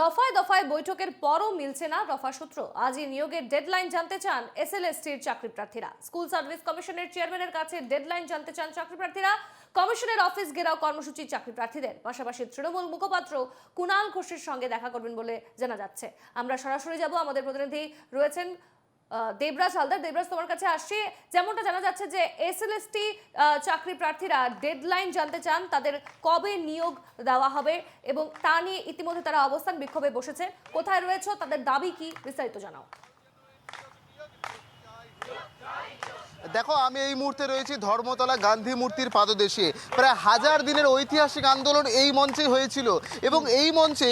দফায় দফায় বৈঠকের পরও মিলছে না রফা সূত্র। আজই নিয়োগের ডেডলাইন জানতে চান এসএলএসটির চাকরি প্রার্থীরা। স্কুল সার্ভিস কমিশনের চেয়ারম্যানের কাছে ডেডলাইন জানতে চান চাকরি প্রার্থীরা। কমিশনের অফিস ঘেরাও কর্মসূচি চাকরি প্রার্থীদের। পাশাপাশি তৃণমূল মুখপাত্র কুণাল ঘোষের সঙ্গে দেখা করবেন বলে জানা যাচ্ছে। আমরা সরাসরি যাব। আমাদের প্রতিনিধি রয়েছেন দেবরাজ হালদার। দেবরাজ তোমার কাছে আসছি। যেমনটা জানা যাচ্ছে যে এসএলএসটি চাকরি প্রার্থীরা ডেডলাইন জানতে চান তাদের কবে নিয়োগ দেওয়া হবে এবং তা নিয়ে ইতিমধ্যে তারা অবস্থান বিক্ষোভে বসেছে। কোথায় রয়েছে? তাদের দাবি কি? বিস্তারিত জানাও। দেখো, আমি এই মুহূর্তে রয়েছি ধর্মতলা গান্ধী মূর্তির পাদদেশে। প্রায় হাজার দিনের ঐতিহাসিক আন্দোলন এই মঞ্চে হয়েছিল এবং এই মঞ্চে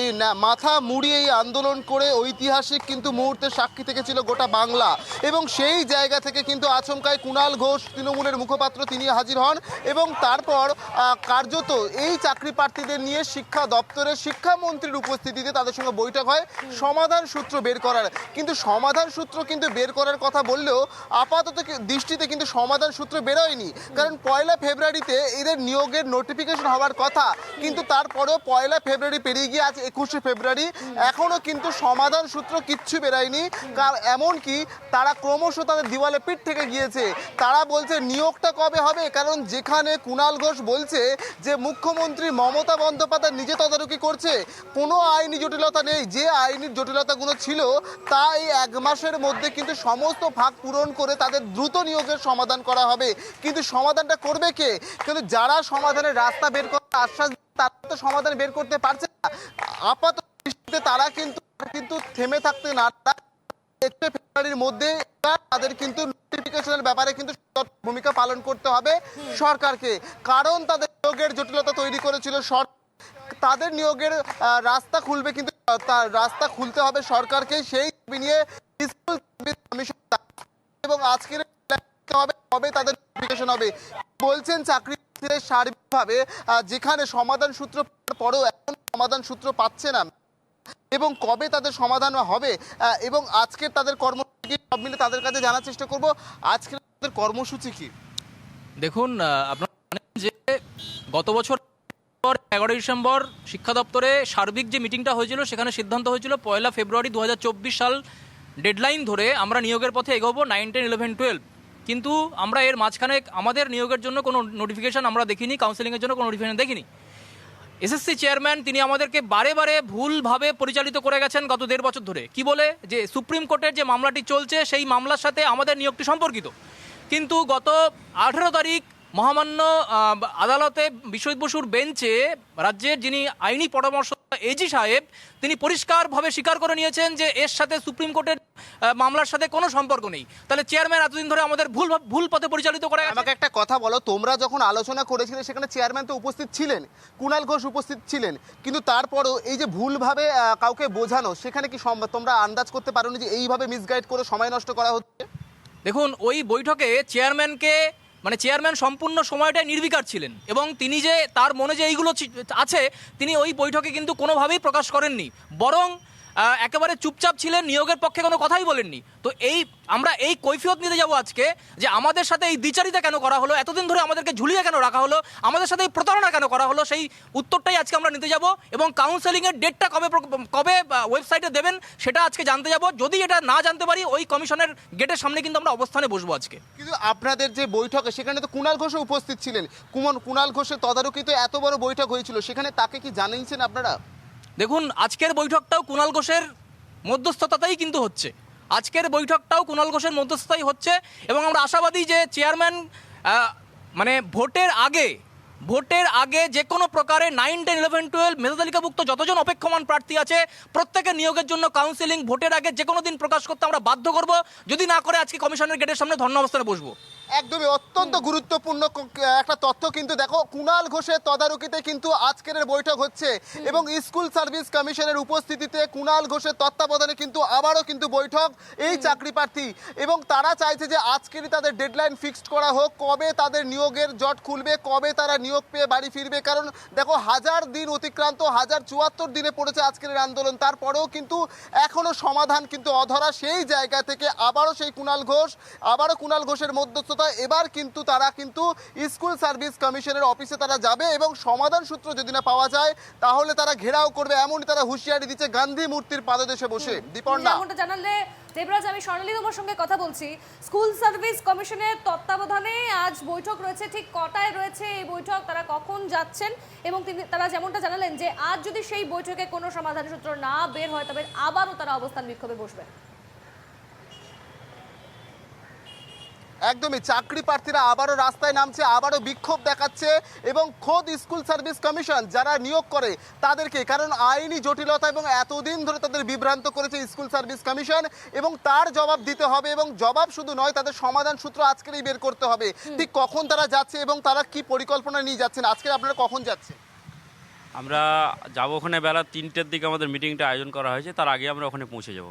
মাথা মুড়িয়ে এই আন্দোলন করে ঐতিহাসিক কিন্তু মুহূর্তের সাক্ষী থেকেছিল গোটা বাংলা। এবং সেই জায়গা থেকে কিন্তু আচমকায় কুণাল ঘোষ তৃণমূলের মুখপাত্র তিনি হাজির হন এবং তারপর কার্যত এই চাকরি প্রার্থীদের নিয়ে শিক্ষা দপ্তরের শিক্ষামন্ত্রীর উপস্থিতিতে তাদের সঙ্গে বৈঠক হয়। সমাধান সূত্র বের করার কিন্তু সমাধান সূত্র কিন্তু বের করার কথা বললেও আপাতত দৃষ্টিতে কিন্তু সমাধান সূত্র বেরোয়নি। কারণ পয়লা ফেব্রুয়ারিতে এদের নিয়োগের নোটিফিকেশন হওয়ার কথা, কিন্তু তারপরেও পয়লা ফেব্রুয়ারি পেরিয়ে গিয়ে আজ একুশে ফেব্রুয়ারি। এখনও কিন্তু সমাধান সূত্র কিচ্ছু বেরোয়নি। কার এমনকি তারা ক্রমশ তাদের দিওয়ালে পিঠ থেকে গিয়েছে। তারা বলছে, নিয়োগটা কবে হবে? কারণ যেখানে কুণাল ঘোষ বলছে যে, মুখ্যমন্ত্রী মমতা বন্দ্যোপাধ্যায় নিজে তদারকি করছে। কোনো আইনি জটিলতা নেই। যে আইনি জটিলতাগুলো ছিল তা এই এক মাসের মধ্যে কিন্তু সমস্ত ভাগ পূরণ করে তাদের দ্রুত নিয়োগের সমাধান করা হবে। কিন্তু সমাধানটা করবে কে? কিন্তু যারা সমাধানের রাস্তা বের করার আশ্বাস তারা তো সমাধান বের করতে পারছে না। আপাতত দৃষ্টিতে তারা কিন্তু কিন্তু থেমে থাকতে না একটু ফেব্রুয়ারির মধ্যে তাদের কিন্তু নোটিফিকেশনের ব্যাপারে কিন্তু ভূমিকা পালন করতে হবে সরকারকে। কারণ তাদের নিয়োগের জটিলতা তৈরি করেছিল সরকার তাদের নিয়োগের রাস্তা খুলবে কিন্তু তার রাস্তা খুলতে হবে সরকারকে। সেই নিয়ে স্কুল এবং আজকের হবে কবে তাদের নোটিফিকেশন হবে। বলছেন চাকরি সার্বিকভাবে যেখানে সমাধান সূত্র পরেও এখন সমাধান সূত্র পাচ্ছে না। এবং কবে তাদের সমাধান হবে এবং আজকের তাদের কর্মসূচি সব মিলে তাদের কাছে জানার চেষ্টা করব। আজকের তাদের কর্মসূচি কি? দেখুন আপনারা যে গত বছর এগারোই ডিসেম্বর শিক্ষা দপ্তরে সার্বিক যে মিটিংটা হয়েছিল, সেখানে সিদ্ধান্ত হয়েছিল পয়লা ফেব্রুয়ারি দু হাজার চব্বিশ সাল ডেডলাইন ধরে আমরা নিয়োগের পথে এগোবো নাইন টেন ইলেভেন টুয়েলভ কিন্তু আমরা এর মাঝখানে আমাদের নিয়োগের জন্য কোনো নোটিফিকেশন আমরা দেখিনি কাউন্সেলিংয়ের জন্য কোনো নোটিফিকেশন দেখিনি। এসএসসি চেয়ারম্যান তিনি আমাদেরকে বারে বারে ভুলভাবে পরিচালিত করে গেছেন গত দেড় বছর ধরে। কি বলে? যে সুপ্রিম কোর্টের যে মামলাটি চলছে, সেই মামলার সাথে আমাদের নিয়োগটি সম্পর্কিত। কিন্তু গত আঠেরো তারিখ মহামান্য আদালতে বিশ্বজিৎ বসুর বেঞ্চে রাজ্যের যিনি আইনি পরামর্শ এজি সাহেব তিনি পরিষ্কারভাবে স্বীকার করে নিয়েছেন যে এর সাথে সুপ্রিম কোর্টের মামলার সাথে কোনো সম্পর্ক নেই। তাহলে চেয়ারম্যান এতদিন ধরে আমাদের ভুল ভুল পথে পরিচালিত করে আমাকে একটা কথা বলো তোমরা যখন আলোচনা করেছিলে সেখানে চেয়ারম্যান তো উপস্থিত ছিলেন কুণাল ঘোষ উপস্থিত ছিলেন কিন্তু তারপরও এই যে ভুলভাবে কাউকে বোঝানো সেখানে কি সম্ভব তোমরা আন্দাজ করতে পারোনি যে এইভাবে মিসগাইড করে সময় নষ্ট করা হচ্ছে? দেখুন ওই বৈঠকে চেয়ারম্যানকে মানে চেয়ারম্যান সম্পূর্ণ সময়টাই নির্বিকার ছিলেন এবং তিনি যে তার মনে যে এইগুলো আছে, তিনি ওই বৈঠকে কিন্তু কোনোভাবেই প্রকাশ করেননি। বরং একেবারে চুপচাপ ছিলেন, নিয়োগের পক্ষে কোনো কথাই বলেননি। তো এই, আমরা এই কৈফিয়ত নিতে যাব আজকে যে আমাদের সাথে এই দ্বিচারিতা কেন করা হলো, এতদিন ধরে আমাদেরকে ঝুলিয়ে কেন রাখা হলো, আমাদের সাথে এই প্রতারণা কেন করা হলো, সেই উত্তরটাই আজকে আমরা নিতে যাব এবং কাউন্সেলিংয়ের ডেটটা কবে কবে ওয়েবসাইটে দেবেন সেটা আজকে জানতে যাব। যদি এটা না জানতে পারি, ওই কমিশনের গেটের সামনে কিন্তু আমরা অবস্থানে বসবো আজকে। কিন্তু আপনাদের যে বৈঠকে, সেখানে তো কুণাল ঘোষও উপস্থিত ছিলেন। কুমন কুণাল ঘোষের তদারকিত এত বড় বৈঠক হয়েছিল, সেখানে তাকে কি জানিয়েছেন আপনারা? দেখুন, আজকের বৈঠকটাও কুণাল ঘোষের মধ্যস্থতাতেই কিন্তু হচ্ছে। আজকের বৈঠকটাও কুণাল ঘোষের মধ্যস্থতাই হচ্ছে এবং আমরা আশাবাদী যে চেয়ারম্যান মানে ভোটের আগে ভোটের আগে যে কোনো প্রকারে নাইন টেন ইলেভেন টুয়েলভ মেধাতালিকাভুক্ত যতজন অপেক্ষমান প্রার্থী আছে, প্রত্যেকের নিয়োগের জন্য কাউন্সিলিং ভোটের আগে যে কোনো দিন প্রকাশ করতে আমরা বাধ্য করব। যদি না করে আজকে কমিশনের গেটের সামনে ধর্ণা অবস্থানে বসবো। একদমই অত্যন্ত গুরুত্বপূর্ণ একটা তথ্য কিন্তু দেখো কুণাল ঘোষের তদারকিতে কিন্তু আজকের বৈঠক হচ্ছে এবং স্কুল সার্ভিস কমিশনের উপস্থিতিতে কুণাল ঘোষের তত্ত্বাবধানে কিন্তু আবারও কিন্তু বৈঠক এই চাকরি প্রার্থী এবং তারা চাইছে যে আজকেরই তাদের ডেডলাইন ফিক্সড করা হোক কবে তাদের নিয়োগের জট খুলবে কবে তারা নিয়োগ পেয়ে বাড়ি ফিরবে কারণ দেখো হাজার দিন অতিক্রান্ত হাজার চুয়াত্তর দিনে পড়েছে আজকের আন্দোলন তারপরেও কিন্তু এখনও সমাধান কিন্তু অধরা সেই জায়গা থেকে আবারও সেই কুণাল ঘোষ আবারও কুণাল ঘোষের মধ্যস্থতা জটিলতা এবার কিন্তু তারা কিন্তু স্কুল সার্ভিস কমিশনের অফিসে তারা যাবে এবং সমাধান সূত্র যদি না পাওয়া যায় তাহলে তারা ঘেরাও করবে। এমনই তারা হুঁশিয়ারি দিচ্ছে গান্ধী মূর্তির পাদদেশে বসে। দীপর্ণা জানালে দেবরাজ আমি স্বর্ণালী তোমার সঙ্গে কথা বলছি। স্কুল সার্ভিস কমিশনের তত্ত্বাবধানে আজ বৈঠক রয়েছে ঠিক কটায় রয়েছে এই বৈঠক তারা কখন যাচ্ছেন এবং তিনি তারা যেমনটা জানালেন যে আজ যদি সেই বৈঠকে কোনো সমাধান সূত্র না বের হয় তবে আবারও তারা অবস্থান বিক্ষোভে বসবেন একদমই চাকরি প্রার্থীরা আবারও রাস্তায় নামছে আবারও বিক্ষোভ দেখাচ্ছে এবং খোদ স্কুল সার্ভিস কমিশন যারা নিয়োগ করে তাদেরকে কারণ আইনি জটিলতা এবং এতদিন ধরে তাদের বিভ্রান্ত করেছে স্কুল সার্ভিস কমিশন এবং তার জবাব দিতে হবে এবং জবাব শুধু নয় তাদের সমাধান সূত্র আজকেরই বের করতে হবে। ঠিক কখন তারা যাচ্ছে এবং তারা কি পরিকল্পনা নিয়ে যাচ্ছেন আজকে আপনারা কখন যাচ্ছে আমরা যাব ওখানে বেলা তিনটের দিকে আমাদের মিটিংটা আয়োজন করা হয়েছে তার আগে আমরা ওখানে পৌঁছে যাব।